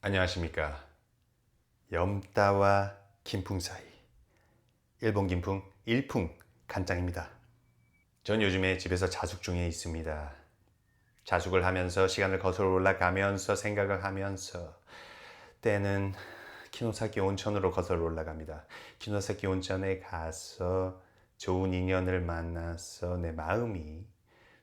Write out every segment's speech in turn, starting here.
안녕하십니까. 염따와 김풍 사이. 일본 김풍 일풍 간장입니다. 전 요즘에 집에서 자숙 중에 있습니다. 자숙을 하면서 시간을 거슬러 올라가면서 생각을 하면서 때는 키노사키 온천으로 거슬러 올라갑니다. 키노사키 온천에 가서 좋은 인연을 만나서 내 마음이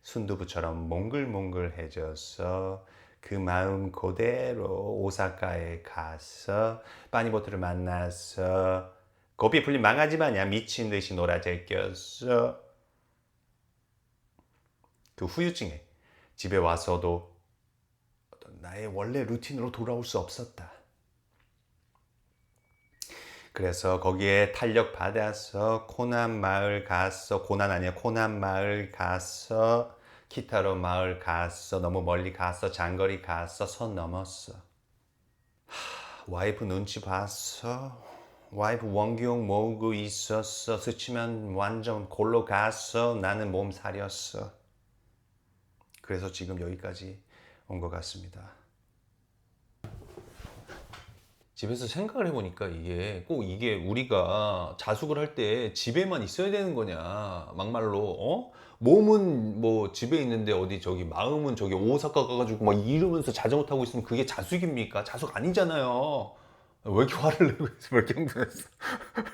순두부처럼 몽글몽글해져서 그 마음 그대로 오사카에 가서 빠니보트를 만나서 고삐 풀린 망아지 마냥 미친 듯이 놀아 제껴서 그 후유증에 집에 와서도 나의 원래 루틴으로 돌아올 수 없었다. 그래서 거기에 탄력 받아서 코난 마을 가서 고난 아니야 코난 마을 가서 키타로 마을 가서 너무 멀리 가서 장거리 가서 선 넘었어. 하, 와이프 눈치 봤어. 와이프 원기용 모으고 있었어. 스치면 완전 골로 갔어. 나는 몸 사렸어. 그래서 지금 여기까지 온 것 같습니다. 집에서 생각을 해보니까 이게 꼭 이게 우리가 자숙을 할 때 집에만 있어야 되는 거냐 막말로 어 몸은 뭐 집에 있는데 어디 저기 마음은 저기 오사카 가가지고 막 이러면서 자전거 타고 있으면 그게 자숙입니까 자숙 아니잖아요 왜 이렇게 화를 내고 있어 왜 이렇게 흥분했어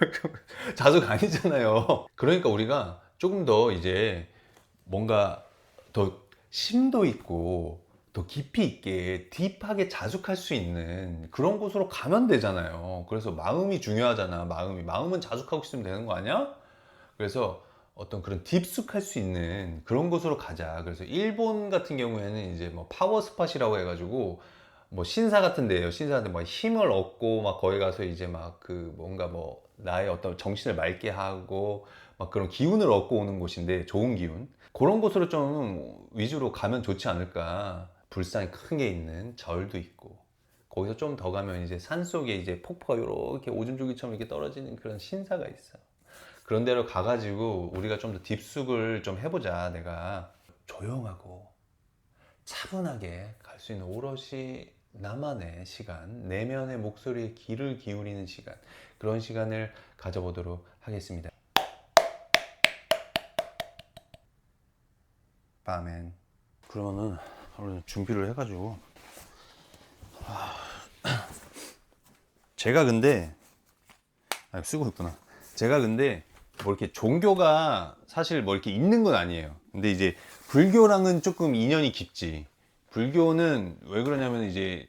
자숙 아니잖아요 그러니까 우리가 조금 더 이제 뭔가 더 심도 있고 더 깊이 있게 딥하게 자숙할 수 있는 그런 곳으로 가면 되잖아요. 그래서 마음이 중요하잖아. 마음이 마음은 자숙하고 있으면 되는 거 아니야? 그래서 어떤 그런 딥숙할 수 있는 그런 곳으로 가자. 그래서 일본 같은 경우에는 이제 뭐 파워 스팟이라고 해가지고 뭐 신사 같은 데예요. 신사한테 막 힘을 얻고 막 거기 가서 이제 막 그 뭔가 뭐 나의 어떤 정신을 맑게 하고 막 그런 기운을 얻고 오는 곳인데 좋은 기운 그런 곳으로 좀 위주로 가면 좋지 않을까. 불상이 큰 게 있는 절도 있고 거기서 좀 더 가면 이제 산 속에 이제 폭포가 이렇게 오줌 줄기처럼 이렇게 떨어지는 그런 신사가 있어. 그런 데로 가가지고 우리가 좀 더 딥숙을 좀 해보자. 내가 조용하고 차분하게 갈 수 있는 오롯이 나만의 시간, 내면의 목소리에 귀를 기울이는 시간, 그런 시간을 가져보도록 하겠습니다. 밤엔 그러면은 오늘 준비를 해가지고 아, 제가 근데 아, 쓰고 있구나. 제가 근데 뭐 이렇게 종교가 사실 뭐 이렇게 있는 건 아니에요. 근데 이제 불교랑은 조금 인연이 깊지. 불교는 왜 그러냐면 이제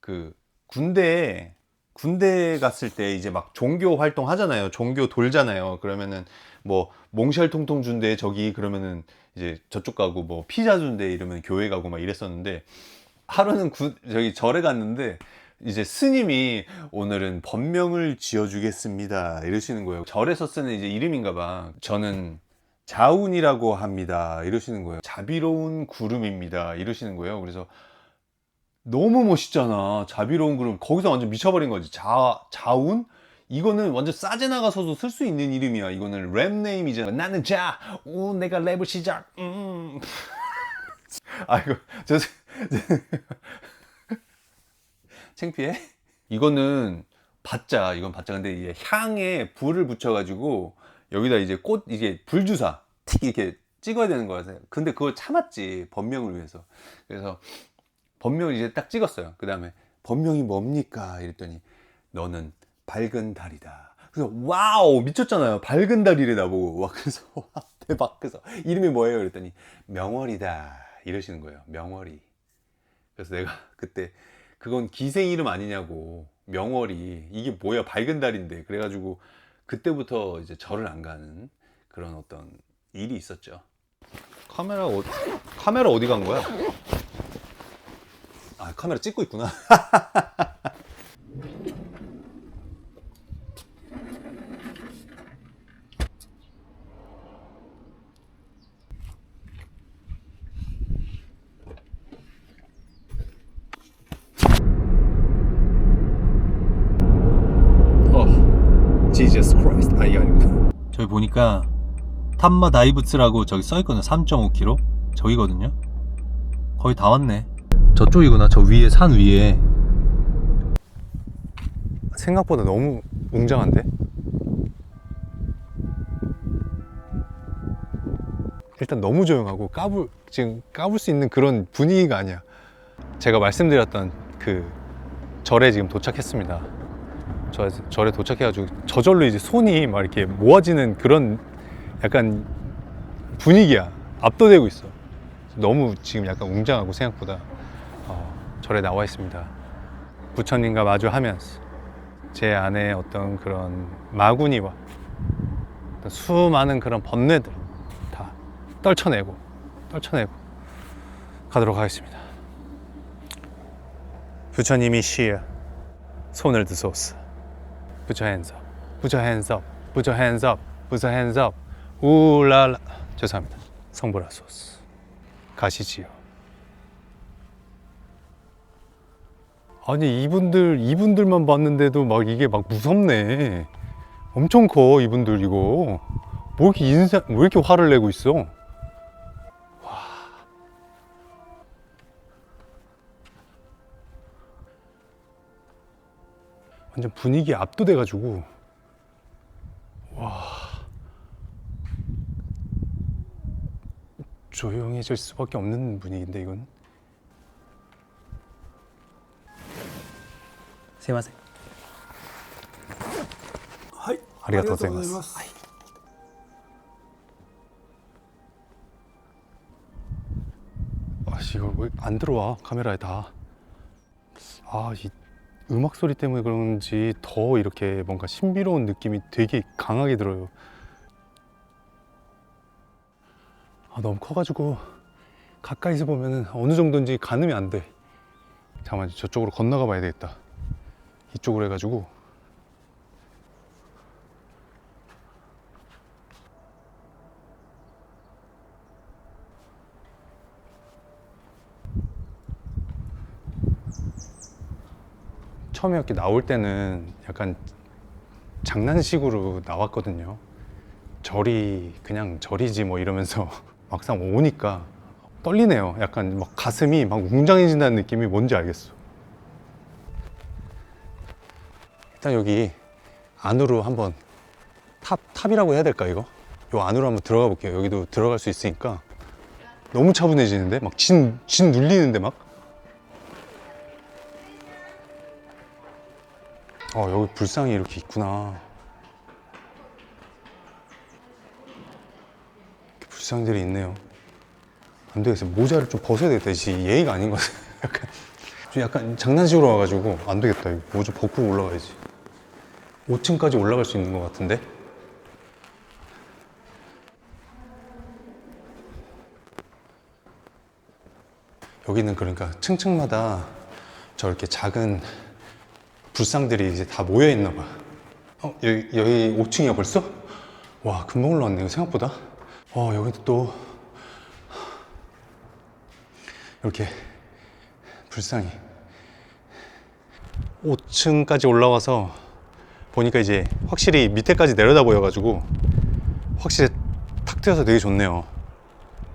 그 군대에 군대 갔을 때 이제 막 종교 활동 하잖아요. 종교 돌잖아요. 그러면은 뭐 몽쉘 통통 준대 저기 그러면은 이제 저쪽 가고 뭐 피자 준대 이러면 교회 가고 막 이랬었는데 하루는 구, 저기 절에 갔는데 이제 스님이 오늘은 법명을 지어주겠습니다 이러시는 거예요. 절에서 쓰는 이제 이름인가 봐. 저는 자운이라고 합니다. 이러시는 거예요. 자비로운 구름입니다. 이러시는 거예요. 그래서 너무 멋있잖아. 자비로운 구름. 거기서 완전 미쳐버린 거지. 자, 자운? 이거는 완전 싸제 나가서도 쓸 수 있는 이름이야. 이거는 랩 네임이잖아. 나는 자, 우, 내가 랩을 시작. 음. 아이고, 저, 저 창피해? 이거는 받자. 이건 받자. 근데 이제 향에 불을 붙여가지고 여기다 이제 꽃, 이게 불주사 틱 이렇게 찍어야 되는 거야. 근데 그걸 참았지. 법명을 위해서. 그래서 법명을 이제 딱 찍었어요. 그 다음에 법명이 뭡니까? 이랬더니 너는 밝은 달이다. 그래서 와우 미쳤잖아요. 밝은 달이래 나보고 와 그래서 와 대박. 그래서 이름이 뭐예요? 그랬더니 명월이다 이러시는 거예요. 명월이. 그래서 내가 그때 그건 기생 이름 아니냐고 명월이 이게 뭐야 밝은 달인데 그래가지고 그때부터 이제 절을 안 가는 그런 어떤 일이 있었죠. 카메라 어디 카메라 어디 간 거야? 아 카메라 찍고 있구나. 어, Jesus Christ. 아 이게 아니구나. 저기 보니까 탐마 다이브스라고 저기 써있거든요 3.5km 저기거든요 거의 다 왔네 저쪽이구나 저 위에 산 위에 생각보다 너무 웅장한데? 일단 너무 조용하고 까불 지금 까불 수 있는 그런 분위기가 아니야. 제가 말씀드렸던 그 절에 지금 도착했습니다. 저 절에 도착해가지고 저절로 이제 손이 막 이렇게 모아지는 그런 약간 분위기야. 압도되고 있어. 너무 지금 약간 웅장하고 생각보다 어, 절에 나와 있습니다. 부처님과 마주하면서 제 안에 어떤 그런 마구니와 수많은 그런 번뇌들 다 떨쳐내고 떨쳐내고 가도록 하겠습니다. 부처님이 시에 손을 드소서. Put your hands up. Put your hands up. 우랄라. 죄송합니다. 성불하소서. 가시지요. 아니 이분들 이분들만 봤는데도 막 이게 막 무섭네. 엄청 커 이분들 이거. 뭐 이렇게 인상 왜 이렇게 화를 내고 있어? 와. 완전 분위기 압도돼 가지고 와 조용해질 수밖에 없는 분위기인데 이건. 세ませんはいありがとうございます 아, 이거 왜 안 들어와 카메라에 다. 아, 이 음악 소리 때문에 그런지 더 이렇게 뭔가 신비로운 느낌이 되게 강하게 들어요. 아 너무 커가지고 가까이서 보면은 어느 정도인지 가늠이 안 돼. 잠깐만 저쪽으로 건너가 봐야 되겠다. 이쪽으로 해가지고 처음에 이렇게 나올 때는 약간 장난식으로 나왔거든요. 절이 그냥 절이지 뭐 이러면서 막상 오니까 떨리네요. 약간 막 가슴이 막 웅장해진다는 느낌이 뭔지 알겠어. 일단 여기 안으로 한번 탑 탑이라고 해야 될까 이거? 요 안으로 한번 들어가 볼게요. 여기도 들어갈 수 있으니까 너무 차분해지는데 막 진 진 눌리는데 막. 어 여기 불상이 이렇게 있구나. 불상들이 있네요. 안 되겠어. 모자를 좀 벗어야 되겠다. 이 예의가 아닌 것 같아. 약간 좀 약간 장난식으로 와가지고 안 되겠다. 이거 모자 벗고 올라가야지. 5층까지 올라갈 수 있는 것 같은데. 여기는 그러니까 층층마다 저렇게 작은 불상들이 이제 다 모여 있나 봐. 어, 여기, 여기 5층이야 벌써? 와, 금방 올라왔네요, 생각보다. 어, 여기도 또 이렇게 불상이 5층까지 올라와서 보니까 이제 확실히 밑에까지 내려다 보여가지고 확실히 탁 트여서 되게 좋네요.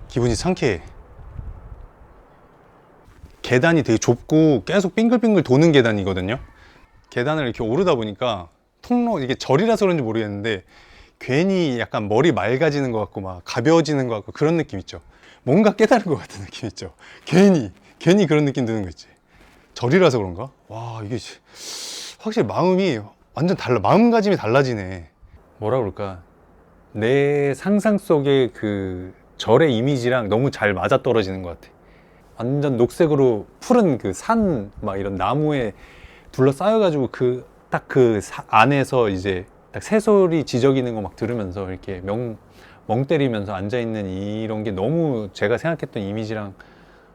기분이 상쾌해. 계단이 되게 좁고 계속 빙글빙글 도는 계단이거든요. 계단을 이렇게 오르다 보니까 통로 이게 절이라서 그런지 모르겠는데 괜히 약간 머리 맑아지는 것 같고 막 가벼워지는 것 같고 그런 느낌 있죠. 뭔가 깨달은 것 같은 느낌 있죠. 괜히 괜히 그런 느낌 드는 거 있지. 절이라서 그런가? 와 이게 씨, 확실히 마음이 완전 달라. 마음가짐이 달라지네. 뭐라 그럴까? 내 상상 속의 그 절의 이미지랑 너무 잘 맞아 떨어지는 것 같아. 완전 녹색으로 푸른 그 산 막 이런 나무에 둘러싸여 가지고 그 딱그 안에서 이제 딱 새소리 지저귀는 거 막 들으면서 이렇게 명, 멍 때리면서 앉아 있는 이런 게 너무 제가 생각했던 이미지랑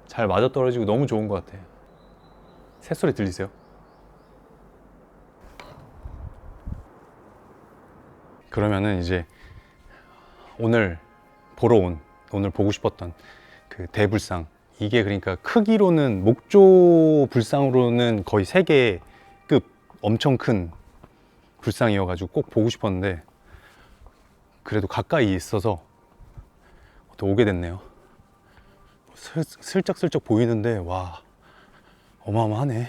잘 맞아 떨어지고 너무 좋은 것 같아요. 새소리 들리세요? 그러면은 이제 오늘 보러 온 오늘 보고 싶었던 그 대불상 이게 그러니까 크기로는 목조 불상으로는 거의 세계급 엄청 큰 불상이어가지고 꼭 보고 싶었는데 그래도 가까이 있어서 또 오게 됐네요. 슬, 슬쩍슬쩍 보이는데 와 어마어마하네.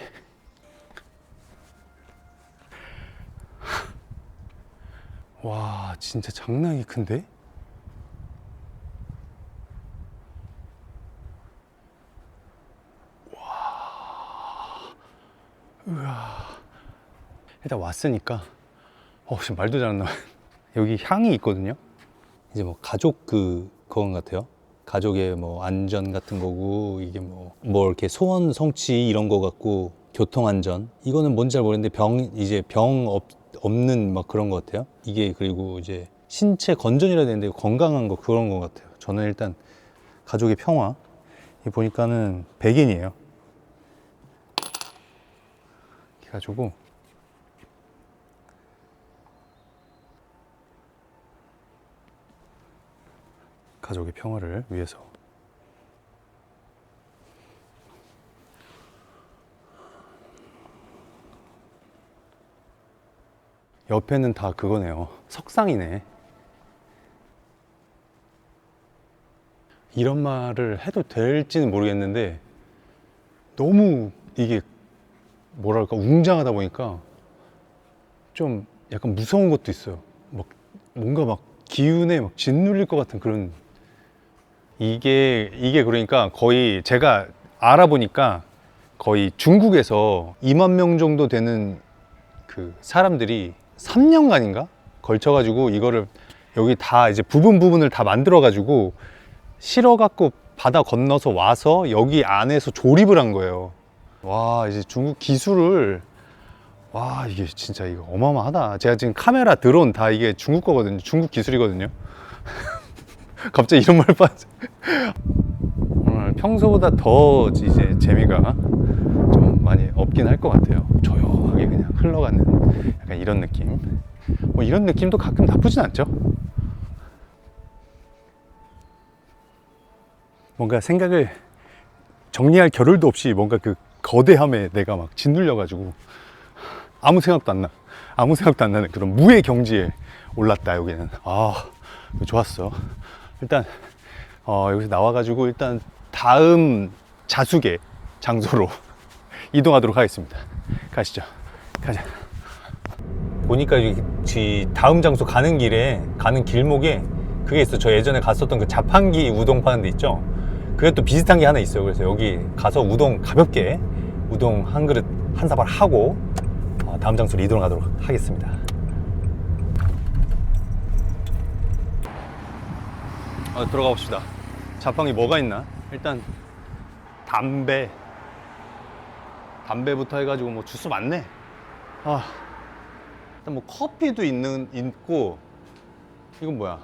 와 진짜 장난이 큰데? 와, 우와. 일단 왔으니까, 어, 지금 말도 잘 안 나와. 여기 향이 있거든요. 이제 뭐 가족 그 그건 같아요. 가족의 뭐 안전 같은 거고 이게 뭐뭐 이렇게 소원 성취 이런 거 같고 교통 안전 이거는 뭔지 잘 모르겠는데 병 이제 병 없, 없는 막 그런 거 같아요. 이게 그리고 이제 신체 건전이라 되는데 건강한 거 그런 거 같아요. 저는 일단 가족의 평화 이 보니까는 백인이에요. 이렇게 가지고 가족의 평화를 위해서 옆에는 다 그거네요. 석상이네. 이런 말을 해도 될지는 모르겠는데 너무 이게 뭐랄까 웅장하다 보니까 좀 약간 무서운 것도 있어요. 막 뭔가 막 기운에 막 짓눌릴 것 같은 그런 이게 이게 그러니까 거의 제가 알아보니까 거의 중국에서 2만 명 정도 되는 그 사람들이 3년간인가 걸쳐 가지고 이거를 여기 다 이제 부분 부분을 다 만들어 가지고 실어 갖고 바다 건너서 와서 여기 안에서 조립을 한 거예요. 와 이제 중국 기술을 와 이게 진짜 이거 어마어마하다. 제가 지금 카메라 드론 다 이게 중국 거거든요. 중국 기술이거든요. 갑자기 이런 말 빠져. 오늘 평소보다 더 이제 재미가 좀 많이 없긴 할 것 같아요. 조용하게 그냥 흘러가는 약간 이런 느낌. 뭐 이런 느낌도 가끔 나쁘진 않죠. 뭔가 생각을 정리할 겨를도 없이 뭔가 그 거대함에 내가 막 짓눌려 가지고 아무 생각도 안 나. 아무 생각도 안 나는 그런 무의 경지에 올랐다, 여기는. 아, 좋았어. 일단, 어, 여기서 나와가지고 일단 다음 자숙의 장소로 이동하도록 하겠습니다. 가시죠. 가자. 보니까 여기 다음 장소 가는 길에 가는 길목에 그게 있어. 저 예전에 갔었던 그 자판기 우동 파는 데 있죠. 그게 또 비슷한 게 하나 있어요. 그래서 여기 가서 우동 가볍게 우동 한 그릇 한 사발 하고 어, 다음 장소로 이동하도록 하겠습니다. 어, 들어가 봅시다. 자판기 뭐가 있나? 일단 담배 담배부터 해가지고 뭐 주스 많네. 아 일단 뭐 커피도 있는 있고 이건 뭐야?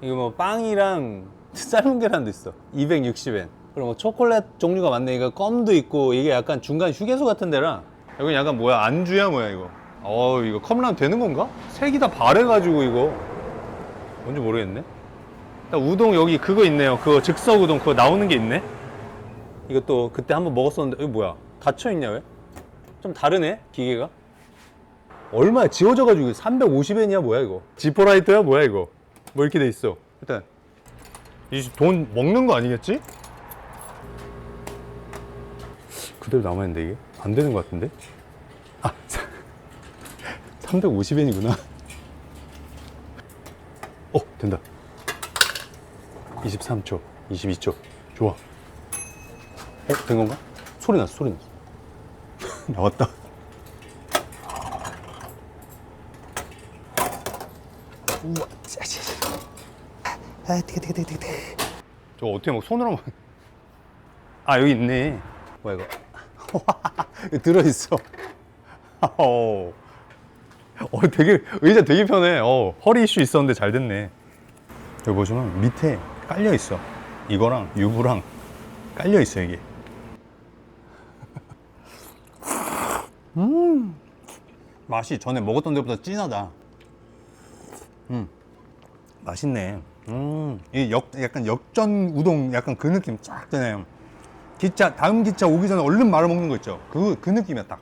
이거 뭐 빵이랑 삶은 계란도 있어. 260엔. 그리고 뭐 초콜릿 종류가 많네. 이거 껌도 있고 이게 약간 중간 휴게소 같은 데라. 여기 약간 뭐야? 안주야 뭐야 이거? 어 이거 컵라면 되는 건가? 색이 다 바래가지고 이거 뭔지 모르겠네. 우동 여기 그거 있네요. 그거 즉석 우동 그거 나오는 게 있네. 이것도 그때 한번 먹었었는데 이거 뭐야? 닫혀 있냐 왜? 좀 다르네 기계가. 얼마야? 지워져가지고 350엔이야 뭐야 이거? 지퍼라이터야 뭐야 이거? 뭐 이렇게 돼 있어. 일단 이 돈 먹는 거 아니겠지? 그대로 남아있는데 이게 안 되는 것 같은데? 아 350엔이구나. 어 된다. 23초, 22초. 좋아. 어, 된 건가? 소리 났어, 소리 났어. 나왔다. 우와, 짜자자. 아, 뜨거, 뜨거, 뜨거, 뜨거. 저거 어떻게 먹, 손으로 먹. 아, 여기 있네. 뭐야, 이거. 이거 들어있어. 어, 어, 되게, 의자 되게 편해. 어, 허리 이슈 있었는데 잘 됐네. 여기 보시면 밑에 깔려 있어. 이거랑 유부랑 깔려 있어 이게. 음, 맛이 전에 먹었던 데보다 진하다. 음, 맛있네. 음, 이 역, 약간 역전 우동 약간 그 느낌 쫙 되네요. 기차 다음 기차 오기 전에 얼른 말아 먹는 거 있죠. 그그 느낌이야 딱.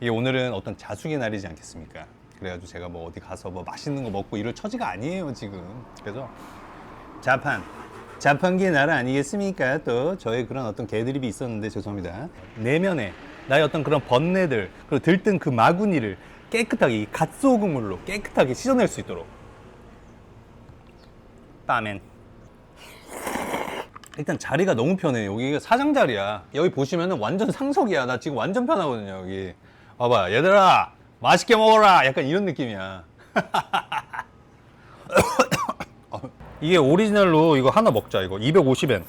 이게 오늘은 어떤 자숙의 날이지 않겠습니까? 그래가지고 제가 뭐 어디 가서 뭐 맛있는 거 먹고 이럴 처지가 아니에요 지금. 그래서 자판, 자판기의 나라 아니겠습니까? 또 저의 그런 어떤 개드립이 있었는데 죄송합니다. 내면에 나의 어떤 그런 번뇌들 그리고 들뜬 그 마구니를 깨끗하게 이 갓소금 물로 깨끗하게 씻어낼 수 있도록. 따멘. 일단 자리가 너무 편해 여기가 사장 자리야. 여기 보시면은 완전 상석이야. 나 지금 완전 편하거든요 여기. 봐봐 얘들아 맛있게 먹어라. 약간 이런 느낌이야. 이게 오리지널로 이거 하나 먹자 이거. 250엔.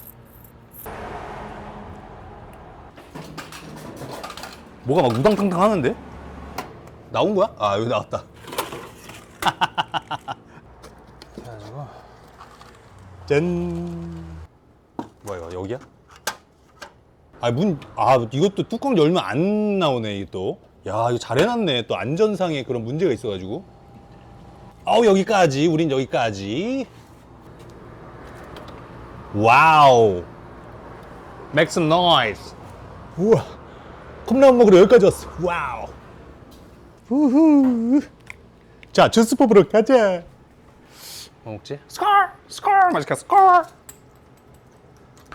뭐가 막 우당탕탕 하는데? 나온 거야? 아 여기 나왔다. 그래가지고 짠. 뭐야 이거 여기야? 아문아 이것도 뚜껑 열면 안 나오네 이게 또 야 이거 잘 해놨네. 또 안전상에 그런 문제가 있어가지고. 아우 여기까지. 우린 여기까지. 와우. Make some noise. 우와. 컵라면 먹으러 여기까지 왔어. 와우. 우후. 자 주스 뽑으러 가자. 뭐 먹지? 스컬 스컬 맛있게 스컬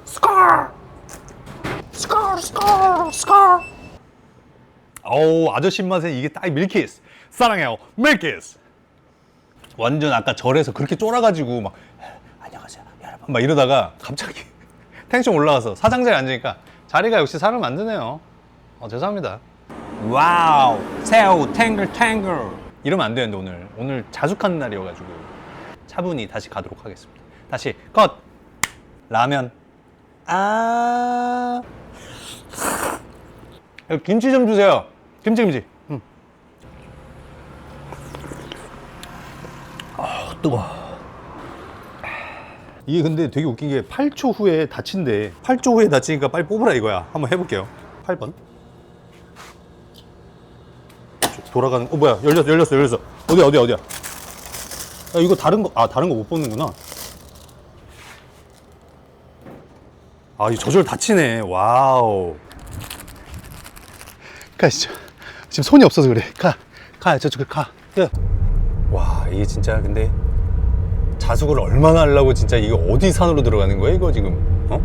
스컬 스컬 스컬 스컬 어우 아저씨 맛에 이게 딱 밀키스. 사랑해요 밀키스. 완전 아까 절에서 그렇게 쫄아가지고 막 안녕하세요 여러분. 막 이러다가 갑자기 텐션 올라와서 사장 자리에 앉으니까 자리가 역시 사람 만드네요. 어 죄송합니다. 와우 새우 탱글 탱글. 이러면 안 되는데 오늘. 오늘 자숙하는 날이어가지고 차분히 다시 가도록 하겠습니다. 다시 컷! 라면. 아. 김치 좀 주세요 김치 김치. 음. 아 뜨거 이게 근데 되게 웃긴 게 8초 후에 다친대. 8초 후에 다치니까 빨리 뽑으라 이거야. 한번 해볼게요. 8번. 돌아가는 어 뭐야. 열렸어 열렸어 열렸어. 어디야 어디야 어디야? 야, 이거 다른 거 아 다른 거 못 뽑는구나. 아, 이 저절 다치네. 와우. 가시죠. 지금 손이 없어서 그래. 가. 가. 저쪽에 가. 야. 와, 이게 진짜 근데 자숙을 얼마나 하려고 진짜 이거 어디 산으로 들어가는 거야, 이거 지금? 어?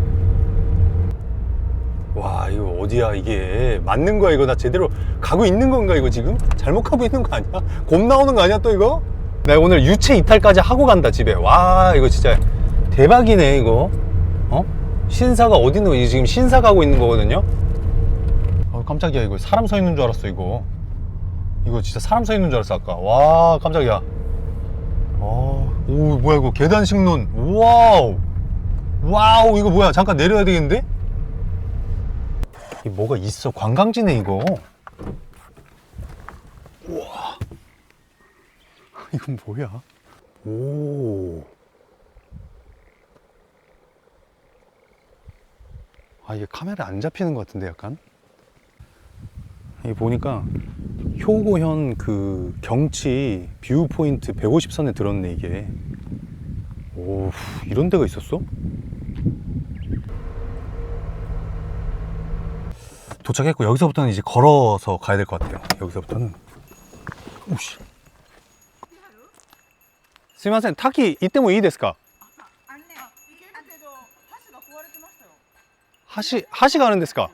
와, 이거 어디야, 이게. 맞는 거야, 이거. 나 제대로 가고 있는 건가, 이거 지금? 잘못 가고 있는 거 아니야? 곰 나오는 거 아니야, 또 이거? 나 오늘 유체 이탈까지 하고 간다, 집에. 와, 이거 진짜 대박이네, 이거. 어? 신사가 어디 있는 거지? 지금 신사 가고 있는 거거든요? 어, 깜짝이야. 이거 사람 서 있는 줄 알았어, 이거. 이거 진짜 사람 서 있는 줄 알았어, 아까. 와, 깜짝이야. 어, 오, 뭐야, 이거. 계단 식론. 와우. 와우, 이거 뭐야. 잠깐 내려야 되겠는데? 이 뭐가 있어. 관광지네, 이거. 우와. 이건 뭐야? 오. 아 이게 카메라 안 잡히는 것 같은데 약간 이 보니까 효고현 그 경치 뷰 포인트 150선에 들었네 이게 오 이런 데가 있었어? 도착했고 여기서부터는 이제 걸어서 가야 될 것 같아요 여기서부터는 오씨 스미마센 타키 이때 뭐いいですかあのね、行けるけど、橋が壊れてましたよ。 하시 하시 가는 ですか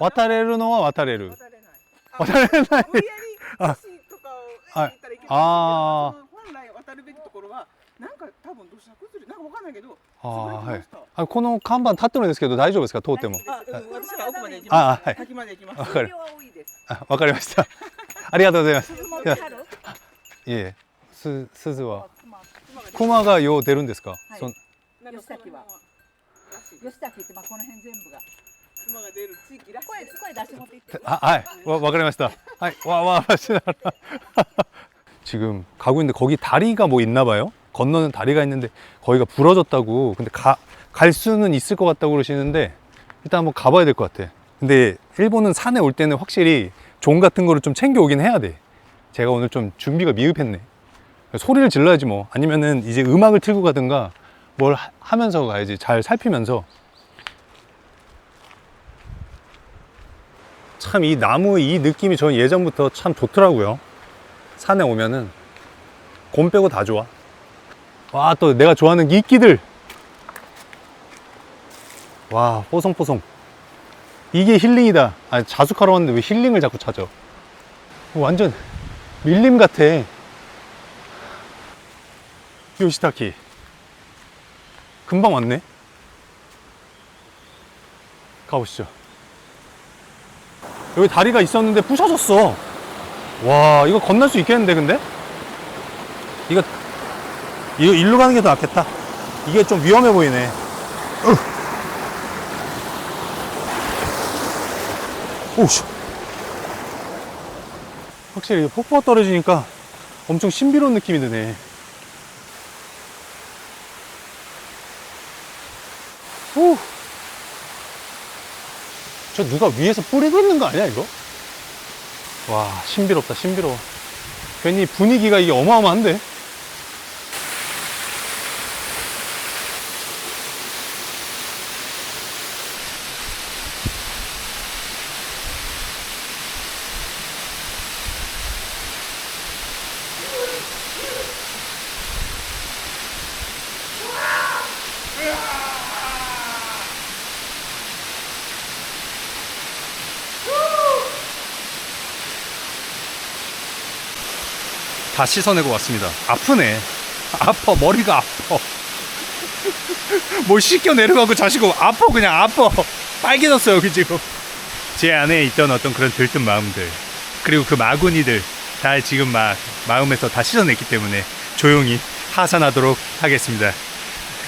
渡れるのは渡れる。渡れない。渡れない。無理やり橋とかをはい行ったらい。けないあー。その本来渡るべきところは、なんか多分土砂崩れ、なんかわかんないけど、あー潰れてました。あこの看板立ってるんですけど大丈夫ですか？通っても。あ、うん私が奥まで行きあます。はい。滝まで行きます。わかる水量は多いです。あわかりました。ありがとうございます。いえす鈴は。熊。熊がよう出るんですか、はい。吉崎は。吉崎ってまあこの辺全部が 熊が出る地域らしい声です。声出して持って行ってあはいわわかりましたはいわわわしなら 지금 가고 있는데 거기 다리가 뭐 있나 봐요 건너는 다리가 있는데 거기가 부러졌다고 근데 가, 갈 수는 있을 것 같다고 그러시는데 일단 한번 가봐야 될 것 같아 근데 일본은 산에 올 때는 확실히 종 같은 거를 좀 챙겨 오긴 해야 돼 제가 오늘 좀 준비가 미흡했네 소리를 질러야지 뭐 아니면은 이제 음악을 틀고 가든가 뭘 하- 하면서 가야지 잘 살피면서 참 이 나무 이 느낌이 저는 예전부터 참 좋더라고요 산에 오면은 곰 빼고 다 좋아 와 또 내가 좋아하는 이끼들 와 뽀송뽀송 이게 힐링이다. 아 자숙하러 왔는데 왜 힐링을 자꾸 찾아? 완전 밀림 같아. 요시타키. 금방 왔네. 가보시죠. 여기 다리가 있었는데 부셔졌어. 와, 이거 건널 수 있겠는데, 근데? 이거, 이거 일로 가는 게 더 낫겠다. 이게 좀 위험해 보이네. 오씨. 확실히 폭포가 떨어지니까 엄청 신비로운 느낌이 드네. 후. 저 누가 위에서 뿌리고 있는 거 아니야, 이거? 와, 신비롭다, 신비로워. 괜히 분위기가 이게 어마어마한데? 다 씻어내고 왔습니다. 아프네. 아파, 머리가 아파. 뭘 씻겨 내려가고 자시고 아파, 그냥 아파. 빨개졌어, 여기 지금. 제 안에 있던 어떤 그런 들뜬 마음들, 그리고 그 마구니들, 다 지금 막 마음에서 다 씻어냈기 때문에 조용히 하산하도록 하겠습니다.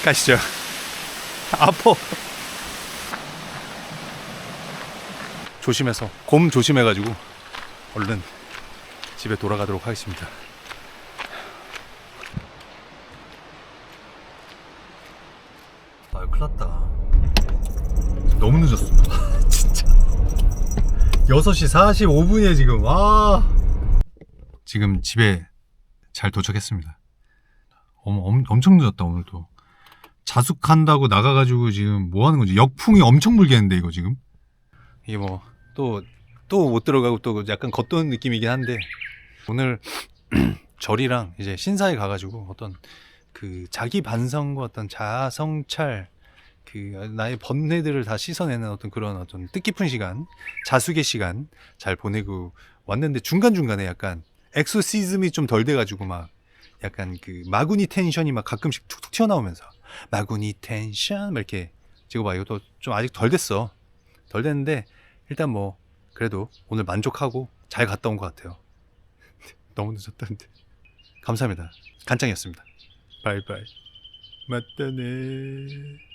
가시죠. 아파. 조심해서, 곰 조심해가지고, 얼른 집에 돌아가도록 하겠습니다. 아 큰일 났다. 너무 늦었어. 진짜. 6시 45분이에 지금 와. 지금 집에 잘 도착했습니다. 엄, 엄, 엄청 늦었다 오늘도. 자숙한다고 나가가지고 지금 뭐 하는 거지? 역풍이 엄청 불겠는데 이거 지금? 이게 뭐 또 또 못 들어가고 또 약간 겉도는 느낌이긴 한데 오늘 절이랑 이제 신사에 가가지고 어떤 그 자기 반성과 어떤 자아 성찰 그 나의 번뇌들을 다 씻어내는 어떤 그런 어떤 뜻깊은 시간 자숙의 시간 잘 보내고 왔는데 중간 중간에 약간 엑소시즘이 좀 덜 돼가지고 막 약간 그 마구니 텐션이 막 가끔씩 툭툭 튀어나오면서 마구니 텐션 막 이렇게 지금 봐 이것도 좀 아직 덜 됐어 덜 됐는데 일단 뭐 그래도 오늘 만족하고 잘 갔다 온 것 같아요. 너무 늦었다는데. 감사합니다. 간장이었습니다. 바이바이. 맞다네.